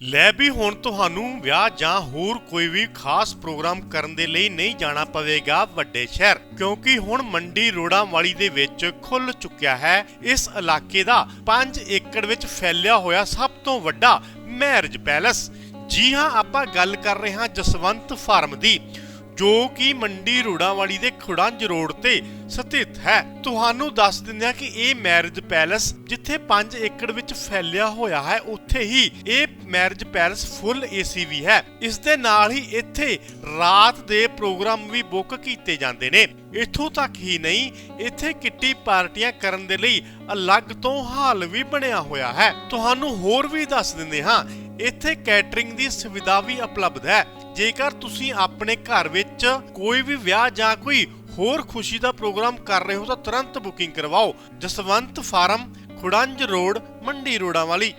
ਲੈ ਵੀ ਹੁਣ ਤੁਹਾਨੂੰ ਵਿਆਹ ਜਾਂ ਹੋਰ ਕੋਈ ਵੀ ਖਾਸ ਪ੍ਰੋਗਰਾਮ ਕਰਨ ਦੇ ਲਈ ਨਹੀਂ ਜਾਣਾ ਪਵੇਗਾ ਵੱਡੇ ਸ਼ਹਿਰ, ਕਿਉਂਕਿ ਹੁਣ ਮੰਡੀ ਰੋੜਾਂ ਵਾਲੀ ਦੇ ਵਿੱਚ ਖੁੱਲ ਚੁੱਕਿਆ ਹੈ। ਇਸ ਇਲਾਕੇ ਦਾ 5 ਏਕੜ ਵਿੱਚ ਫੈਲਿਆ ਹੋਇਆ ਸਭ ਤੋਂ ਵੱਡਾ ਮੈਰਿਜ ਪੈਲੇਸ। ਜੀ ਹਾਂ, ਆਪਾਂ ਗੱਲ ਕਰ ਰਹੇ ਹਾਂ ਜਸਵੰਤ ਫਾਰਮ ਦੀ। ਜੋ ਕਿ ਮੰਡੀ ਰੋੜਾਵਾਲੀ ਦੇ ਖੁੜੰਜ ਰੋਡ ਤੇ ਸਥਿਤ ਹੈ। ਤੁਹਾਨੂੰ ਦੱਸ ਦਿੰਦੇ ਹਾਂ ਕਿ ਇਹ ਮੈਰਿਜ ਪੈਲੇਸ ਜਿੱਥੇ 5 ਏਕੜ ਵਿੱਚ ਫੈਲਿਆ ਹੋਇਆ ਹੈ, ਉੱਥੇ ਹੀ ਇਹ ਮੈਰਿਜ ਪੈਲੇਸ ਫੁੱਲ ਏਸੀ ਵੀ ਹੈ। ਇਸ ਦੇ ਨਾਲ ਹੀ ਇੱਥੇ ਰਾਤ ਦੇ ਪ੍ਰੋਗਰਾਮ ਵੀ ਬੁੱਕ ਕੀਤੇ ਜਾਂਦੇ ਨੇ। ਇੱਥੋਂ ਤੱਕ ਹੀ ਨਹੀਂ, ਇੱਥੇ ਕਿੱਟੀ ਪਾਰਟੀਆਂ ਕਰਨ ਦੇ ਲਈ ਅਲੱਗ ਤੋਂ ਹਾਲ ਵੀ ਬਣਿਆ ਹੋਇਆ ਹੈ। ਤੁਹਾਨੂੰ ਹੋਰ ਵੀ ਦੱਸ ਦਿੰਦੇ ਹਾਂ ਇੱਥੇ ਕੈਟਰਿੰਗ ਦੀ ਸੁਵਿਧਾ ਵੀ ਉਪਲਬਧ ਹੈ। ਜੇਕਰ ਤੁਸੀਂ ਆਪਣੇ ਘਰ ਵਿੱਚ ਕੋਈ ਵੀ ਵਿਆਹ ਜਾਂ ਕੋਈ ਹੋਰ ਖੁਸ਼ੀ ਦਾ ਪ੍ਰੋਗਰਾਮ ਕਰ ਰਹੇ ਹੋ ਤਾਂ ਤੁਰੰਤ ਬੁਕਿੰਗ ਕਰਵਾਓ। ਜਸਵੰਤ ਫਾਰਮ, ਖੁੜੰਜ ਰੋਡ, ਮੰਡੀ ਰੋਡਾਂ ਵਾਲੀ।